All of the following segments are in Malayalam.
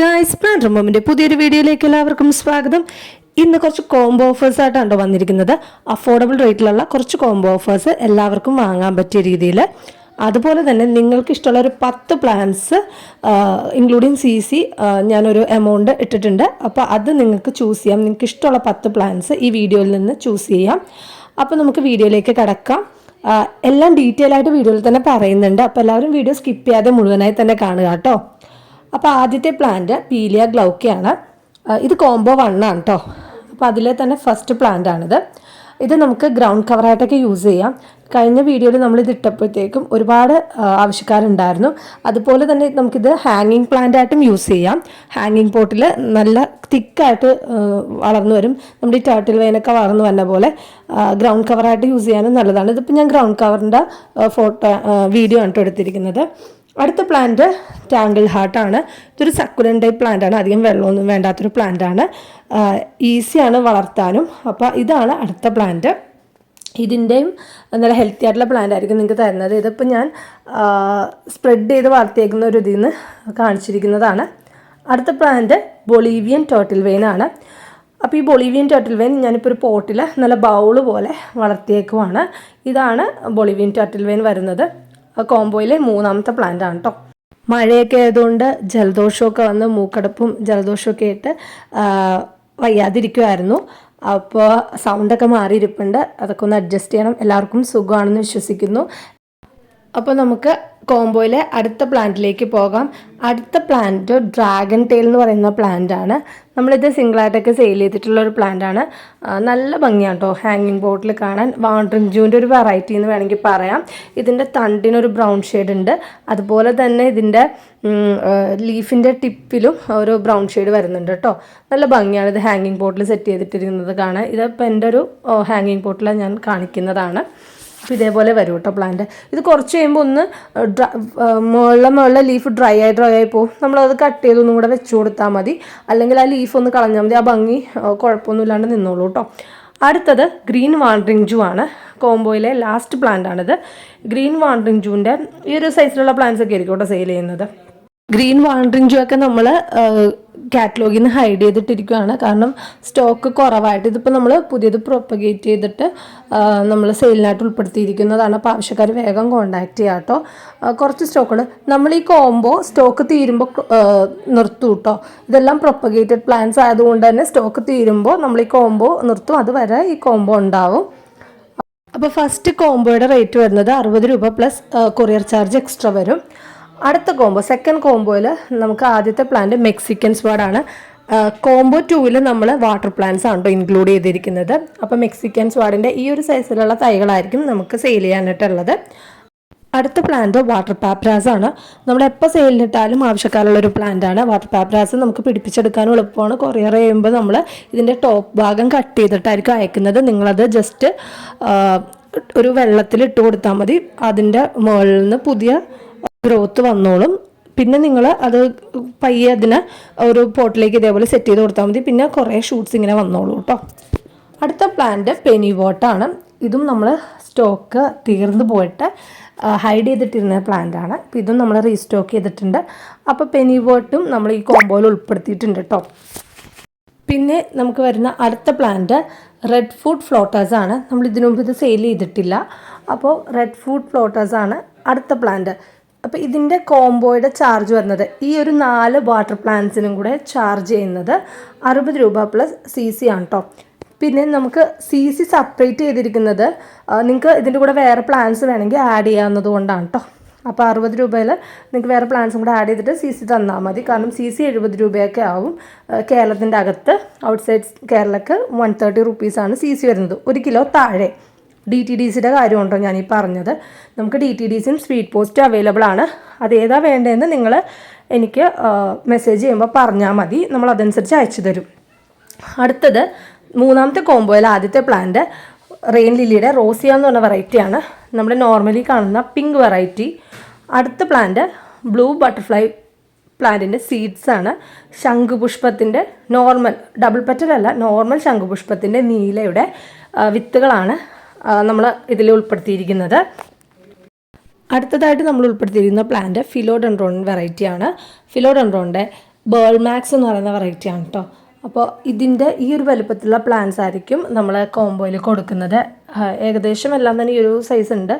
ഗായ്സ് പ്ലാൻഡർ മോമിന്റെ പുതിയൊരു വീഡിയോയിലേക്ക് എല്ലാവർക്കും സ്വാഗതം. ഇന്ന് കുറച്ച് കോംബോ ഓഫേഴ്സ് ആയിട്ടാണ് വന്നിരിക്കുന്നത്. അഫോർഡബിൾ റേറ്റിലുള്ള കുറച്ച് കോംബോ ഓഫേഴ്സ് എല്ലാവർക്കും വാങ്ങാൻ പറ്റിയ രീതിയിൽ. അതുപോലെ തന്നെ നിങ്ങൾക്ക് ഇഷ്ടമുള്ള ഒരു പത്ത് പ്ലാൻസ് ഇൻക്ലൂഡിങ് സി സി ഞാനൊരു എമൗണ്ട് ഇട്ടിട്ടുണ്ട്. അപ്പോൾ അത് നിങ്ങൾക്ക് ചൂസ് ചെയ്യാം. നിങ്ങൾക്ക് ഇഷ്ടമുള്ള പത്ത് പ്ലാൻസ് ഈ വീഡിയോയിൽ നിന്ന് ചൂസ് ചെയ്യാം. അപ്പോൾ നമുക്ക് വീഡിയോയിലേക്ക് കിടക്കാം. എല്ലാം ഡീറ്റെയിൽ ആയിട്ട് വീഡിയോയിൽ തന്നെ പറയുന്നുണ്ട്. അപ്പോൾ എല്ലാവരും വീഡിയോ സ്കിപ്പ് ചെയ്യാതെ മുഴുവനായി തന്നെ കാണുക കേട്ടോ. അപ്പോൾ ആദ്യത്തെ പ്ലാന്റ് പീലിയ ഗ്ലൗക്കയാണ് ഇത് കോംബോ വണ്ണാണ് കേട്ടോ അപ്പോൾ അതിലെ തന്നെ ഫസ്റ്റ് പ്ലാന്റ് ആണിത്. ഇത് നമുക്ക് ഗ്രൗണ്ട് കവറായിട്ടൊക്കെ യൂസ് ചെയ്യാം. കഴിഞ്ഞ വീഡിയോയിൽ നമ്മൾ ഇത് ഇട്ടപ്പോഴത്തേക്കും ഒരുപാട് ആവശ്യക്കാരുണ്ടായിരുന്നു. അതുപോലെ തന്നെ നമുക്കിത് ഹാങ്ങിങ് പ്ലാന്റ് ആയിട്ടും യൂസ് ചെയ്യാം. ഹാങ്ങിങ് പോട്ടിൽ നല്ല തിക്കായിട്ട് വളർന്നു വരും. നമ്മുടെ ഈ ടേർട്ടിൽ വെയിനൊക്കെ വളർന്നു വന്ന പോലെ ഗ്രൗണ്ട് കവറായിട്ട് യൂസ് ചെയ്യാനും നല്ലതാണ്. ഇതിപ്പോൾ ഞാൻ ഗ്രൗണ്ട് കവറിന്റെ ഫോട്ടോ വീഡിയോ ആണ് എടുത്തിരിക്കുന്നത്. അടുത്ത പ്ലാന്റ് ടാങ്കിൾ ഹാർട്ടാണ് ഇതൊരു സക്കുലൻ ടൈപ്പ് പ്ലാന്റ് ആണ്. അധികം വെള്ളമൊന്നും വേണ്ടാത്തൊരു പ്ലാന്റ് ആണ്. ഈസിയാണ് വളർത്താനും. അപ്പോൾ ഇതാണ് അടുത്ത പ്ലാന്റ് ഇതിന്റെയും നല്ല ഹെൽത്തി ആയിട്ടുള്ള പ്ലാന്റ് ആയിരിക്കും നിങ്ങൾക്ക് തരുന്നത്. ഇതിപ്പോൾ ഞാൻ സ്പ്രെഡ് ചെയ്ത് വളർത്തിയേക്കുന്ന ഒരു ഇതിൽ നിന്ന് കാണിച്ചിരിക്കുന്നതാണ്. അടുത്ത പ്ലാന്റ് ബൊളീവിയൻ ടോട്ടിൽ വെയിൻ ആണ്. അപ്പോൾ ഈ ബൊളീവിയൻ ടോട്ടിൽ വെയിൻ ഞാനിപ്പോൾ ഒരു പോട്ടിൽ നല്ല ബൗൾ പോലെ വളർത്തിയേക്കുവാണ്. ഇതാണ് ബൊളീവിയൻ ടോട്ടിൽ വെയിൻ വരുന്നത്. കോംബോയിലെ മൂന്നാമത്തെ പ്ലാന്റ് ആണ് കേട്ടോ മഴയൊക്കെ ആയതുകൊണ്ട് ജലദോഷമൊക്കെ വന്ന് മൂക്കടപ്പും ജലദോഷമൊക്കെ ആയിട്ട് വയ്യാതിരിക്കുമായിരുന്നു അപ്പോൾ സൗണ്ടൊക്കെ മാറിയിരിപ്പുണ്ട്. അതൊക്കെ ഒന്ന് അഡ്ജസ്റ്റ് ചെയ്യണം. എല്ലാവർക്കും സുഖമാണെന്ന് വിശ്വസിക്കുന്നു. അപ്പോൾ നമുക്ക് കോംബോയിലെ അടുത്ത പ്ലാന്റിലേക്ക് പോകാം. അടുത്ത പ്ലാന്റ് ഡ്രാഗൺ ടെയിൽ എന്ന് പറയുന്ന പ്ലാന്റ് ആണ്. നമ്മളിത് സിംഗിളായിട്ടൊക്കെ സെയിൽ ചെയ്തിട്ടുള്ള ഒരു പ്ലാന്റ് ആണ്. നല്ല ഭംഗിയാണ് കേട്ടോ ഹാങ്ങിങ് ബോട്ടിൽ കാണാൻ. വാണ്ടറിങ് ജൂന്റെ ഒരു വെറൈറ്റി എന്ന് വേണമെങ്കിൽ പറയാം. ഇതിന്റെ തണ്ടിനൊരു ബ്രൗൺ ഷെയ്ഡ് ഉണ്ട്. അതുപോലെ തന്നെ ഇതിന്റെ ലീഫിന്റെ ടിപ്പിലും ഒരു ബ്രൗൺ ഷെയ്ഡ് വരുന്നുണ്ട് കേട്ടോ നല്ല ഭംഗിയാണ് ഇത് ഹാങ്ങിങ് ബോട്ടിൽ സെറ്റ് ചെയ്തിട്ടിരിക്കുന്നത് കാണാൻ. ഇതിപ്പോൾ എന്റെ ഒരു ഹാങ്ങിങ് ബോട്ടിലാണ് ഞാൻ കാണിക്കുന്നതാണ്. അപ്പോൾ ഇതേപോലെ വരും കേട്ടോ പ്ലാന്റ് ഇത് കുറച്ച് കഴിയുമ്പോൾ ഒന്ന് മുകളിലെ മുകളിലെ ലീഫ് ഡ്രൈ ആയി ഡ്രൈ ആയി പോകും നമ്മളത് കട്ട് ചെയ്തൊന്നും കൂടെ വെച്ചുകൊടുത്താൽ മതി. അല്ലെങ്കിൽ ആ ലീഫ് ഒന്ന് കളഞ്ഞാൽ മതി. ആ ഭംഗി കുഴപ്പമൊന്നുമില്ലാണ്ട് നിന്നോളൂ കേട്ടോ അടുത്തത് ഗ്രീൻ വാണ്ടറിങ് ജൂ ആണ്. കോംബോയിലെ ലാസ്റ്റ് പ്ലാന്റ് ആണിത്. ഗ്രീൻ വാണ്ടറിങ് ജൂവിന്റെ ഈ ഒരു സൈസിലുള്ള പ്ലാന്റ്സ് ഒക്കെ ആയിരിക്കും കേട്ടോ സെയിൽ ചെയ്യുന്നത്. ഗ്രീൻ വാണ്ടറിങ് ജൂ ഒക്കെ നമ്മൾ കാറ്റലോഗിൽ നിന്ന് ഹൈഡ് ചെയ്തിട്ടിരിക്കുകയാണ് കാരണം സ്റ്റോക്ക് കുറവായിട്ട് ഇതിപ്പോൾ നമ്മൾ പുതിയത് പ്രൊപ്പഗേറ്റ് ചെയ്തിട്ട് നമ്മൾ സെയിലിനായിട്ട് ഉൾപ്പെടുത്തിയിരിക്കുന്നതാണ്. അപ്പോൾ ആവശ്യക്കാർ വേഗം കോണ്ടാക്ട് ചെയ്യാം കേട്ടോ കുറച്ച് സ്റ്റോക്കുകൾ നമ്മൾ ഈ കോംബോ സ്റ്റോക്ക് തീരുമ്പോൾ നിർത്തും കേട്ടോ ഇതെല്ലാം പ്രൊപ്പഗേറ്റഡ് പ്ലാൻസ് ആയതുകൊണ്ട് തന്നെ സ്റ്റോക്ക് തീരുമ്പോൾ നമ്മൾ ഈ കോംബോ നിർത്തും. അതുവരെ ഈ കോംബോ ഉണ്ടാവും. അപ്പോൾ ഫസ്റ്റ് കോംബോയുടെ റേറ്റ് വരുന്നത് അറുപത് രൂപ പ്ലസ് കൊറിയർ ചാർജ് എക്സ്ട്രാ വരും. അടുത്ത കോംബോ സെക്കൻഡ് കോംബോയിൽ നമുക്ക് ആദ്യത്തെ പ്ലാന്റ് മെക്സിക്കൻ സ്വാഡാണ് കോംബോ ടൂവിൽ നമ്മൾ വാട്ടർ പ്ലാന്റ്സ് ആണ് കേട്ടോ ഇൻക്ലൂഡ് ചെയ്തിരിക്കുന്നത്. അപ്പോൾ മെക്സിക്കൻ സ്വാഡിന്റെ ഈ ഒരു സൈസിലുള്ള തൈകളായിരിക്കും നമുക്ക് സെയിൽ ചെയ്യാനായിട്ടുള്ളത്. അടുത്ത പ്ലാന്റ് വാട്ടർ പാപ്രാസ് ആണ്. നമ്മൾ എപ്പോൾ സെയിലിനിട്ടാലും ആവശ്യക്കാരുള്ള ഒരു പ്ലാന്റ് ആണ്. വാട്ടർ പാപ്രാസ് നമുക്ക് പിടിപ്പിച്ചെടുക്കാനും എളുപ്പമാണ്. കൊറിയർ ചെയ്യുമ്പോൾ നമ്മൾ ഇതിന്റെ ടോപ്പ് ഭാഗം കട്ട് ചെയ്തിട്ടായിരിക്കും അയക്കുന്നത്. നിങ്ങളത് ജസ്റ്റ് ഒരു വെള്ളത്തിൽ ഇട്ട് കൊടുത്താൽ മതി. അതിന്റെ മുകളിൽ നിന്ന് പുതിയ ഗ്രോത്ത് വന്നോളും. പിന്നെ നിങ്ങൾ അത് പയ്യെ അതിനെ ഒരു പോട്ടിലേക്ക് ഇതേപോലെ സെറ്റ് ചെയ്ത് കൊടുത്താൽ മതി. പിന്നെ കുറേ ഷൂട്ട്സ് ഇങ്ങനെ വന്നോളൂ കേട്ടോ അടുത്ത പ്ലാന്റ് പെനി വോട്ടാണ് ഇതും നമ്മൾ സ്റ്റോക്ക് തീർന്നു പോയിട്ട് ഹൈഡ് ചെയ്തിട്ടിരുന്ന പ്ലാന്റ് ആണ്. അപ്പോൾ ഇതും നമ്മൾ റീസ്റ്റോക്ക് ചെയ്തിട്ടുണ്ട്. അപ്പോൾ പെനി വോട്ടും നമ്മൾ ഈ കോമ്പോയിൽ ഉൾപ്പെടുത്തിയിട്ടുണ്ട് കേട്ടോ പിന്നെ നമുക്ക് വരുന്ന അടുത്ത പ്ലാന്റ് റെഡ് ഫുഡ് ഫ്ലോട്ടേഴ്സ് ആണ്. നമ്മൾ ഇതിനു മുമ്പ് ഇത് സെയിൽ ചെയ്തിട്ടില്ല. അപ്പോൾ റെഡ് ഫുഡ് ഫ്ലോട്ടേഴ്സ് ആണ് അടുത്ത പ്ലാന്റ് അപ്പോൾ ഇതിന്റെ കോംബോയുടെ ചാർജ് വരുന്നത് ഈ ഒരു നാല് വാട്ടർ പ്ലാന്റ്സിനും കൂടെ ചാർജ് ചെയ്യുന്നത് അറുപത് രൂപ പ്ലസ് സി സി ആണ് കേട്ടോ പിന്നെ നമുക്ക് സി സി സെപ്പറേറ്റ് ചെയ്തിരിക്കുന്നത് നിങ്ങൾക്ക് ഇതിന്റെ കൂടെ വേറെ പ്ലാൻസ് വേണമെങ്കിൽ ആഡ് ചെയ്യാവുന്നത് കൊണ്ടാണ് കേട്ടോ അപ്പോൾ അറുപത് രൂപയിൽ നിങ്ങൾക്ക് വേറെ പ്ലാൻസും കൂടെ ആഡ് ചെയ്തിട്ട് സി സി തന്നാൽ മതി. കാരണം സി സി എഴുപത് രൂപയൊക്കെ ആവും കേരളത്തിന്റെ അകത്ത് ഔട്ട്സൈഡ് കേരളക്ക് വൺ തേർട്ടി റുപ്പീസാണ് സി സി വരുന്നത്. ഒരു കിലോ താഴെ. ഡി ടി ഡി സിയുടെ കാര്യമുണ്ടോ ഞാൻ പറഞ്ഞത്? നമുക്ക് ഡി ടി ഡി സിയും സ്പീഡ് പോസ്റ്റ് അവൈലബിൾ ആണ്. അത് ഏതാ വേണ്ടതെന്ന് നിങ്ങൾ എനിക്ക് മെസ്സേജ് ചെയ്യുമ്പോൾ പറഞ്ഞാൽ മതി. നമ്മൾ അതനുസരിച്ച് അയച്ചു തരും. അടുത്തത് മൂന്നാമത്തെ കോംബോയിൽ ആദ്യത്തെ പ്ലാന്റ് റെയിൻ ലില്ലിയുടെ റോസിയ എന്ന് പറഞ്ഞ വെറൈറ്റിയാണ് നമ്മുടെ നോർമലി കാണുന്ന പിങ്ക് വെറൈറ്റി അടുത്ത പ്ലാന്റ് ബ്ലൂ ബട്ടർഫ്ലൈ പ്ലാന്റിന്റെ സീഡ്സ് ആണ്. ശംഖുപുഷ്പത്തിന്റെ നോർമൽ ഡബിൾ പെറ്റലല്ല നോർമൽ ശംഖുപുഷ്പത്തിന്റെ നീലയുടെ വിത്തുകളാണ്. നമ്മൾ ഇതിൽ ഉൾപ്പെടുത്തിയിരിക്കുന്നത്. അടുത്തതായിട്ട് നമ്മൾ ഉൾപ്പെടുത്തിയിരിക്കുന്ന പ്ലാന്റ് ഫിലോഡൻഡ്രോൺ വെറൈറ്റിയാണ് ഫിലോഡെൻഡ്രോണിന്റെ ബേൾമാക്സ് എന്ന് പറയുന്ന വെറൈറ്റിയാണ് കേട്ടോ അപ്പോൾ ഇതിന്റെ ഈ ഒരു വലുപ്പത്തിലുള്ള പ്ലാന്റ്സ് ആയിരിക്കും നമ്മൾ കോംബോയിൽ കൊടുക്കുന്നത്. ഏകദേശം എല്ലാം തന്നെ ഈ ഒരു സൈസ് ഉണ്ട്.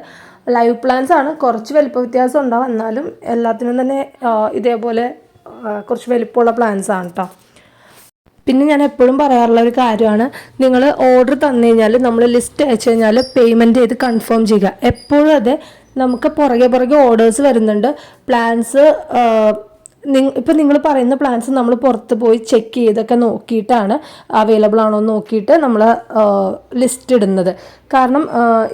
ലൈവ് പ്ലാന്റ്സ് ആണ്. കുറച്ച് വലുപ്പ വ്യത്യാസം ഉണ്ടാവും. എന്നാലും എല്ലാത്തിനും തന്നെ ഇതേപോലെ കുറച്ച് വലിപ്പമുള്ള പ്ലാന്റ്സ് ആണ് കേട്ടോ പിന്നെ ഞാൻ എപ്പോഴും പറയാറുള്ള ഒരു കാര്യമാണ് നിങ്ങൾ ഓർഡർ തന്നു കഴിഞ്ഞാൽ നമ്മൾ ലിസ്റ്റ് അയച്ചു കഴിഞ്ഞാൽ പേയ്മെന്റ് ചെയ്ത് കൺഫേം ചെയ്യുക. എപ്പോഴും അതെ നമുക്ക് പുറകെ പുറകെ ഓർഡേഴ്സ് വരുന്നുണ്ട്. പ്ലാൻസ് ഇപ്പം നിങ്ങൾ പറയുന്ന പ്ലാൻസ് നമ്മൾ പുറത്ത് പോയി ചെക്ക് ചെയ്തൊക്കെ നോക്കിയിട്ടാണ് അവൈലബിൾ ആണോ എന്ന് നോക്കിയിട്ട് നമ്മൾ ലിസ്റ്റ് ഇടുന്നത്. കാരണം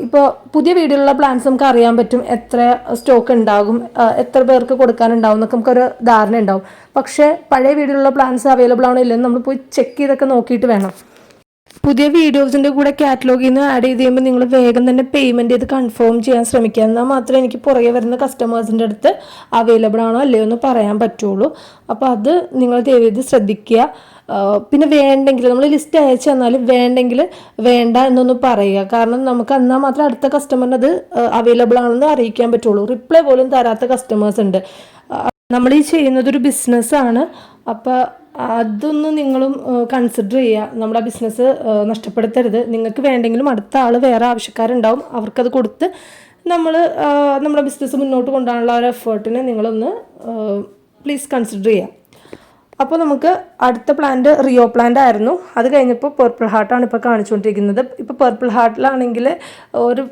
ഇപ്പോൾ പുതിയ വീടുകളിലെ പ്ലാൻസ് നമുക്ക് അറിയാൻ പറ്റും എത്ര സ്റ്റോക്ക് ഉണ്ടാകും എത്ര പേർക്ക് കൊടുക്കാനുണ്ടാവും എന്നൊക്കെ നമുക്കൊരു ധാരണ ഉണ്ടാവും. പക്ഷേ പഴയ വീടുകളിലെ പ്ലാൻസ് അവൈലബിൾ ആണോ ഇല്ലെന്ന് നമ്മൾ പോയി ചെക്ക് ചെയ്തൊക്കെ നോക്കിയിട്ട് വേണം. പുതിയ വീഡിയോസിന്റെ കൂടെ കാറ്റലോഗിൽ നിന്ന് ആഡ് ചെയ്ത് കഴിയുമ്പോൾ നിങ്ങൾ വേഗം തന്നെ പേയ്മെന്റ് ചെയ്ത് കൺഫേം ചെയ്യാൻ ശ്രമിക്കുക. എന്നാൽ മാത്രമേ എനിക്ക് പുറകെ വരുന്ന കസ്റ്റമേഴ്സിന്റെ അടുത്ത് അവൈലബിൾ ആണോ അല്ലയോ എന്ന് പറയാൻ പറ്റുള്ളൂ. അപ്പോൾ അത് നിങ്ങൾ ദയവേത് ശ്രദ്ധിക്കുക. പിന്നെ വേണ്ടെങ്കിൽ നമ്മൾ ലിസ്റ്റ് അയച്ചു തന്നാൽ വേണ്ടെങ്കിൽ വേണ്ട എന്നൊന്ന് പറയുക. കാരണം നമുക്ക് എന്നാൽ മാത്രം അടുത്ത കസ്റ്റമറിന് അത് അവൈലബിൾ ആണെന്ന് അറിയിക്കാൻ പറ്റുള്ളൂ. റിപ്ലൈ പോലും തരാത്ത കസ്റ്റമേഴ്സ് ഉണ്ട്. നമ്മൾ ഈ ചെയ്യുന്നതൊരു ബിസിനസ്സാണ് അപ്പോൾ അതൊന്നും നിങ്ങളും കൺസിഡർ ചെയ്യുക നമ്മുടെ ബിസിനസ് നഷ്ടപ്പെടുത്തരുത്. നിങ്ങൾക്ക് വേണ്ടെങ്കിലും അടുത്ത ആൾ വേറെ ആവശ്യക്കാരുണ്ടാവും. അവർക്കത് കൊടുത്ത് നമ്മൾ നമ്മുടെ ബിസിനസ് മുന്നോട്ട് കൊണ്ടുപോകാനുള്ള ഒരു എഫേർട്ടിനെ നിങ്ങളൊന്ന് പ്ലീസ് കൺസിഡർ ചെയ്യുക അപ്പോൾ നമുക്ക് അടുത്ത പ്ലാന്റ് റിയോ പ്ലാന്റ് ആയിരുന്നു. അത് കഴിഞ്ഞപ്പോൾ പേർപ്പിൾ ഹാർട്ടാണ് ഇപ്പോൾ കാണിച്ചുകൊണ്ടിരിക്കുന്നത്. ഇപ്പോൾ പേർപ്പിൾ ഹാർട്ടിലാണെങ്കിൽ ഒരു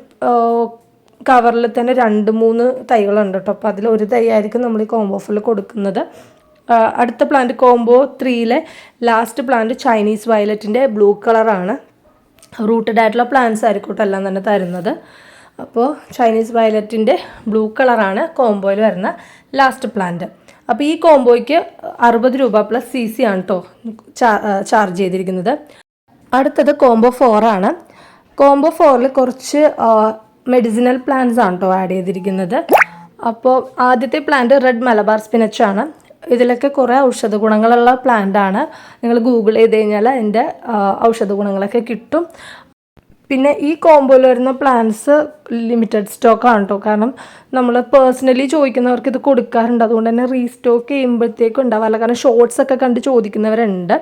കവറിൽ തന്നെ രണ്ട് മൂന്ന് തൈകളുണ്ട് കേട്ടോ. അപ്പോൾ അതിൽ ഒരു തൈ ആയിരിക്കും നമ്മൾ ഈ കോംബോഫിൽ കൊടുക്കുന്നത്. അടുത്ത പ്ലാന്റ് കോംബോ ത്രീയിലെ ലാസ്റ്റ് പ്ലാന്റ് ചൈനീസ് വയലറ്റിന്റെ ബ്ലൂ കളറാണ് റൂട്ടഡ് ആയിട്ടുള്ള പ്ലാന്റ്സ് ആയിരിക്കും എല്ലാം തന്നെ തരുന്നത്. അപ്പോൾ ചൈനീസ് വയലറ്റിന്റെ ബ്ലൂ കളറാണ് കോംബോയിൽ വരുന്ന ലാസ്റ്റ് പ്ലാന്റ് അപ്പോൾ ഈ കോംബോയ്ക്ക് അറുപത് രൂപ പ്ലസ് സി സി ആണ് കേട്ടോ ചാർജ് ചെയ്തിരിക്കുന്നത്. അടുത്തത് കോംബോ ഫോറാണ് കോംബോ ഫോറിൽ കുറച്ച് മെഡിസിനൽ പ്ലാന്റ്സ് ആണ് കേട്ടോ ആഡ് ചെയ്തിരിക്കുന്നത്. അപ്പോൾ ആദ്യത്തെ പ്ലാന്റ് റെഡ് മലബാർ സ്പിനച്ചാണ് ഇതിലൊക്കെ കുറേ ഔഷധ ഗുണങ്ങളുള്ള പ്ലാന്റ് ആണ്. നിങ്ങൾ ഗൂഗിൾ ചെയ്ത് കഴിഞ്ഞാൽ അതിന്റെ ഔഷധ ഗുണങ്ങളൊക്കെ കിട്ടും. പിന്നെ ഈ കോംബോയിൽ വരുന്ന പ്ലാൻസ് ലിമിറ്റഡ് സ്റ്റോക്ക് ആണ് കേട്ടോ കാരണം നമ്മൾ പേഴ്സണലി ചോദിക്കുന്നവർക്ക് ഇത് കൊടുക്കാറുണ്ട്. അതുകൊണ്ട് തന്നെ റീസ്റ്റോക്ക് ചെയ്യുമ്പോഴത്തേക്കും ഉണ്ടാവാറില്ല. കാരണം ഷോർട്സ് ഒക്കെ കണ്ട് ചോദിക്കുന്നവരുണ്ട്.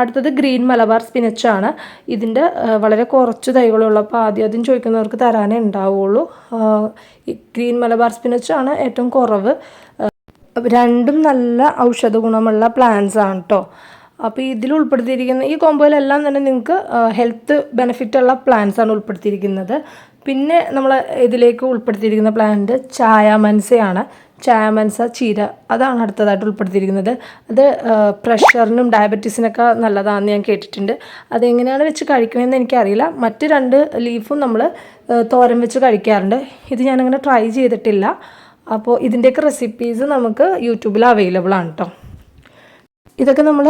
അടുത്തത് ഗ്രീൻ മലബാർ സ്പിനച്ചാണ് ഇതിന്റെ വളരെ കുറച്ച് തൈകളുള്ളൂ അപ്പോൾ ആദ്യം ആദ്യം ചോദിക്കുന്നവർക്ക് തരാനേ ഉണ്ടാവുള്ളൂ. ഗ്രീൻ മലബാർ സ്പിനച്ചാണ് ഏറ്റവും കുറവ്. രണ്ടും നല്ല ഔഷധ ഗുണമുള്ള പ്ലാന്റ്സ് ആണ് കേട്ടോ അപ്പോൾ ഇതിൽ ഉൾപ്പെടുത്തിയിരിക്കുന്ന ഈ കോമ്പോയിലെല്ലാം തന്നെ നിങ്ങൾക്ക് ഹെൽത്ത് ബെനിഫിറ്റ് ഉള്ള പ്ലാന്റ്സ് ആണ് ഉൾപ്പെടുത്തിയിരിക്കുന്നത്. പിന്നെ നമ്മൾ ഇതിലേക്ക് ഉൾപ്പെടുത്തിയിരിക്കുന്ന പ്ലാന്റ് ചായാമൻസയാണ്. ചായാമൻസ ചീര അതാണ് അടുത്തതായിട്ട് ഉൾപ്പെടുത്തിയിരിക്കുന്നത്. അത് പ്രഷറിനും ഡയബറ്റീസിനൊക്കെ നല്ലതാണെന്ന് ഞാൻ കേട്ടിട്ടുണ്ട്. അതെങ്ങനെയാണ് വെച്ച് കഴിക്കണമെന്ന് എനിക്കറിയില്ല. മറ്റ് രണ്ട് ലീഫും നമ്മൾ തോരൻ വെച്ച് കഴിക്കാറുണ്ട്. ഇത് ഞാനങ്ങനെ ട്രൈ ചെയ്തിട്ടില്ല. അപ്പോൾ ഇതിന്റെയൊക്കെ റെസിപ്പീസ് നമുക്ക് യൂട്യൂബിൽ അവൈലബിൾ ആണ് കേട്ടോ ഇതൊക്കെ നമ്മൾ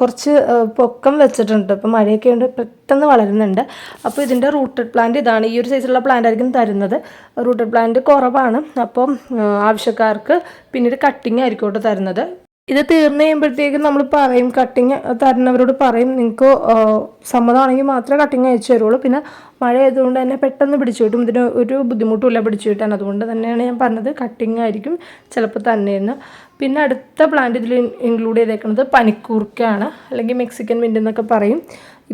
കുറച്ച് പൊക്കം വെച്ചിട്ടുണ്ട്. ഇപ്പോൾ മഴയൊക്കെ ഉണ്ട് പെട്ടെന്ന് വളരുന്നുണ്ട്. അപ്പോൾ ഇതിന്റെ റൂട്ടഡ് പ്ലാന്റ് ഇതാണ്. ഈ ഒരു സൈസിലുള്ള പ്ലാന്റ് ആയിരിക്കും തരുന്നത്. റൂട്ടഡ് പ്ലാന്റ് കുറവാണ്. അപ്പം ആവശ്യക്കാർക്ക് പിന്നീട് കട്ടിങ് ആയിരിക്കും തരുന്നത്. ഇത് തീർന്നു കഴിയുമ്പോഴത്തേക്കും നമ്മൾ പറയും കട്ടിങ് തരുന്നവരോട് പറയും നിങ്ങൾക്ക് സമ്മതമാണെങ്കിൽ മാത്രമേ കട്ടിങ് അയച്ചു തരുള്ളൂ. പിന്നെ മഴ ആയതുകൊണ്ട് തന്നെ പെട്ടെന്ന് പിടിച്ചു കിട്ടും. ഇതിന് ഒരു ബുദ്ധിമുട്ടുമില്ല പിടിച്ചു കിട്ടാൻ. അതുകൊണ്ട് തന്നെയാണ് ഞാൻ പറഞ്ഞത് കട്ടിങ് ആയിരിക്കും ചിലപ്പോൾ തന്നെയെന്ന്. പിന്നെ അടുത്ത പ്ലാന്റ് ഇതിൽ ഇൻക്ലൂഡ് ചെയ്തേക്കുന്നത് പനിക്കൂർക്കയാണ്. അല്ലെങ്കിൽ മെക്സിക്കൻ മിന്റ് എന്നൊക്കെ പറയും.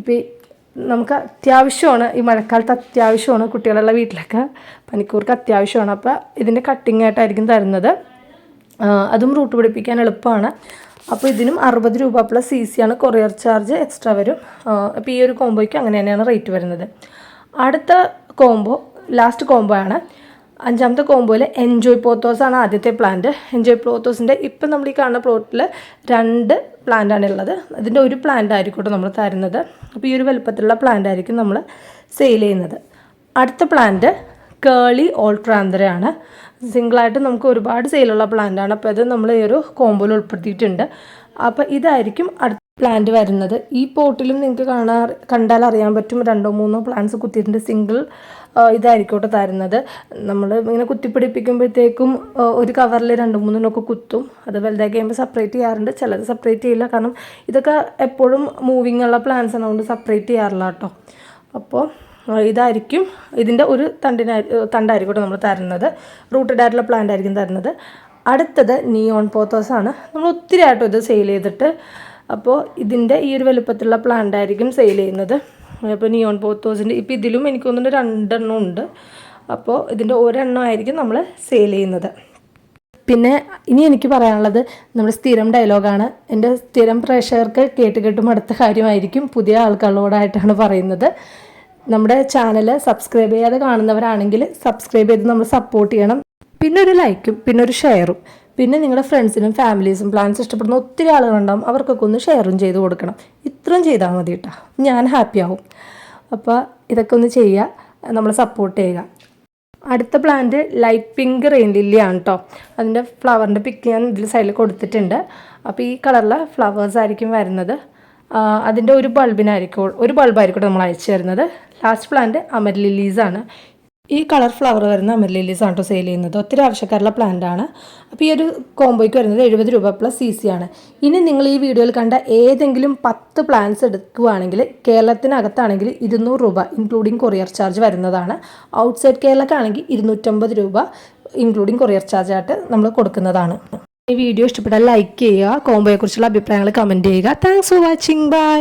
ഇപ്പോൾ നമുക്ക് അത്യാവശ്യമാണ്. ഈ മഴക്കാലത്ത് അത്യാവശ്യമാണ് കുട്ടികളുള്ള വീട്ടിലൊക്കെ പനിക്കൂർക്ക് അത്യാവശ്യമാണ്. അപ്പോൾ ഇതിന്റെ കട്ടിങ് ആയിട്ടായിരിക്കും തരുന്നത്. അതും റൂട്ട് പിടിപ്പിക്കാൻ എളുപ്പമാണ്. അപ്പോൾ ഇതിനും അറുപത് രൂപ പ്ലസ് സി സി ആണ് കൊറിയർ ചാർജ് എക്സ്ട്രാ വരും. അപ്പോൾ ഈ ഒരു കോംബോയ്ക്ക് അങ്ങനെ തന്നെയാണ് റേറ്റ് വരുന്നത്. അടുത്ത കോംബോ ലാസ്റ്റ് കോംബോ ആണ്. അഞ്ചാമത്തെ കോംബോയിൽ എൻജോയ് പോത്തോസ് ആണ് ആദ്യത്തെ പ്ലാന്റ് എൻജോയ് പോത്തോസിന്റെ ഇപ്പം നമ്മൾ ഈ കാണുന്ന പ്ലോട്ടിൽ രണ്ട് പ്ലാന്റ് ആണ് ഉള്ളത്. അതിന്റെ ഒരു പ്ലാന്റ് ആയിരിക്കും നമ്മൾ തരുന്നത്. അപ്പോൾ ഈ ഒരു വലുപ്പത്തിലുള്ള പ്ലാന്റ് ആയിരിക്കും നമ്മൾ സെയിൽ ചെയ്യുന്നത്. അടുത്ത പ്ലാന്റ് കേളി ഓൾട്രാന്തരയാണ് സിംഗിളായിട്ട് നമുക്ക് ഒരുപാട് സെയിലുള്ള പ്ലാന്റ് ആണ്. അപ്പോൾ ഇത് നമ്മൾ ഈ ഒരു കോമ്പോയിൽ ഉൾപ്പെടുത്തിയിട്ടുണ്ട്. അപ്പോൾ ഇതായിരിക്കും അടുത്ത പ്ലാന്റ് വരുന്നത്. ഈ പോട്ടിലും നിങ്ങൾക്ക് കാണാൻ കണ്ടാൽ അറിയാൻ പറ്റും രണ്ടോ മൂന്നോ പ്ലാന്റ്സ് കുത്തിയിട്ടുണ്ട് സിംഗിൾ ഇതായിരിക്കോട്ടെ തരുന്നത്. നമ്മൾ ഇങ്ങനെ കുത്തിപ്പിടിപ്പിക്കുമ്പോഴത്തേക്കും ഒരു കവറിൽ രണ്ട് മൂന്നിനൊക്കെ കുത്തും. അത് വലുതായി കഴിയുമ്പോൾ സെപ്പറേറ്റ് ചെയ്യാറുണ്ട്. ചിലത് സെപ്പറേറ്റ് ചെയ്യില്ല. കാരണം ഇതൊക്കെ എപ്പോഴും മൂവിങ് ഉള്ള പ്ലാന്റ്സ് ആണ്. അതുകൊണ്ട് സെപ്പറേറ്റ് ചെയ്യാറില്ല കേട്ടോ. അപ്പോൾ ഇതായിരിക്കും ഇതിന്റെ ഒരു തണ്ടിനായി തണ്ടായിരിക്കും നമ്മൾ തരുന്നത്. റൂട്ടഡ് ആയിട്ടുള്ള പ്ലാന്റ് ആയിരിക്കും തരുന്നത്. അടുത്തത് നിയോൺ പോത്തോസ് ആണ്. നമ്മൾ ഒത്തിരി ആയിട്ടും ഇത് സെയിൽ ചെയ്തിട്ട്. അപ്പോൾ ഇതിന്റെ ഈ ഒരു വലുപ്പത്തിലുള്ള പ്ലാന്റ് ആയിരിക്കും സെയിൽ ചെയ്യുന്നത്. അപ്പോൾ നിയോൺ പോത്തോസിന്റെ ഇപ്പോൾ ഇതിലും എനിക്ക് തോന്നുന്നു രണ്ടെണ്ണം ഉണ്ട്. അപ്പോൾ ഇതിന്റെ ഒരെണ്ണം ആയിരിക്കും നമ്മൾ സെയിൽ ചെയ്യുന്നത്. പിന്നെ ഇനി എനിക്ക് പറയാനുള്ളത് നമ്മുടെ സ്ഥിരം ഡയലോഗാണ് എന്റെ സ്ഥിരം പ്രേക്ഷകർക്ക് കേട്ട് കേട്ടും അടുത്ത കാര്യമായിരിക്കും. പുതിയ ആൾക്കാരോടായിട്ടാണ് പറയുന്നത്. നമ്മുടെ ചാനൽ സബ്സ്ക്രൈബ് ചെയ്യാതെ കാണുന്നവരാണെങ്കിൽ സബ്സ്ക്രൈബ് ചെയ്ത് നമ്മൾ സപ്പോർട്ട് ചെയ്യണം. പിന്നെ ഒരു ലൈക്കും പിന്നെ ഒരു ഷെയറും പിന്നെ നിങ്ങളുടെ ഫ്രണ്ട്സിനും ഫാമിലീസും പ്ലാൻസ് ഇഷ്ടപ്പെടുന്ന ഒത്തിരി ആളുകളുണ്ടാവും. അവർക്കൊക്കെ ഒന്ന് ഷെയറും ചെയ്ത് കൊടുക്കണം. ഇത്രയും ചെയ്താൽ മതി കേട്ടോ. ഞാൻ ഹാപ്പി ആവും. അപ്പോൾ ഇതൊക്കെ ഒന്ന് ചെയ്യുക നമ്മൾ സപ്പോർട്ട് ചെയ്യുക. അടുത്ത പ്ലാന്റ് ലൈറ്റ് പിങ്ക് റെയിൻ ലില്ലിയാണ് കേട്ടോ അതിന്റെ ഫ്ലവറിന്റെ പിക്ക് ഞാൻ ഇതിൽ സൈഡിൽ കൊടുത്തിട്ടുണ്ട്. അപ്പോൾ ഈ കളറിലെ ഫ്ലവേഴ്സ് ആയിരിക്കും വരുന്നത്. അതിന്റെ ഒരു ബൾബിനായിരിക്കും ഒരു ബൾബായിരിക്കും നമ്മൾ അയച്ചു തരുന്നത്. ലാസ്റ്റ് പ്ലാന്റ് അമർ ലില്ലീസാണ് ഈ കളർ ഫ്ലവർ വരുന്ന അമർ ആണ് സെയിൽ ചെയ്യുന്നത്. ഒത്തിരി ആവശ്യക്കാരുള്ള പ്ലാന്റ് ആണ്. അപ്പോൾ ഈ ഒരു കോംബോയ്ക്ക് വരുന്നത് എഴുപത് രൂപ പ്ലസ് സി സി ആണ്. ഇനി നിങ്ങൾ ഈ വീഡിയോയിൽ കണ്ട ഏതെങ്കിലും പത്ത് പ്ലാൻസ് എടുക്കുകയാണെങ്കിൽ കേരളത്തിനകത്താണെങ്കിൽ ഇരുന്നൂറ് രൂപ ഇൻക്ലൂഡിങ് കൊറിയർ ചാർജ് വരുന്നതാണ്. ഔട്ട്സൈഡ് കേരളക്കാണെങ്കിൽ ഇരുന്നൂറ്റമ്പത് രൂപ ഇൻക്ലൂഡിങ് കൊറിയർ ചാർജ് ആയിട്ട് നമ്മൾ കൊടുക്കുന്നതാണ്. ഈ വീഡിയോ ഇഷ്ടപ്പെട്ടാൽ ലൈക്ക് ചെയ്യുക കോംബോയെക്കുറിച്ചുള്ള അഭിപ്രായങ്ങൾ കമന്റ് ചെയ്യുക. Thanks for watching bye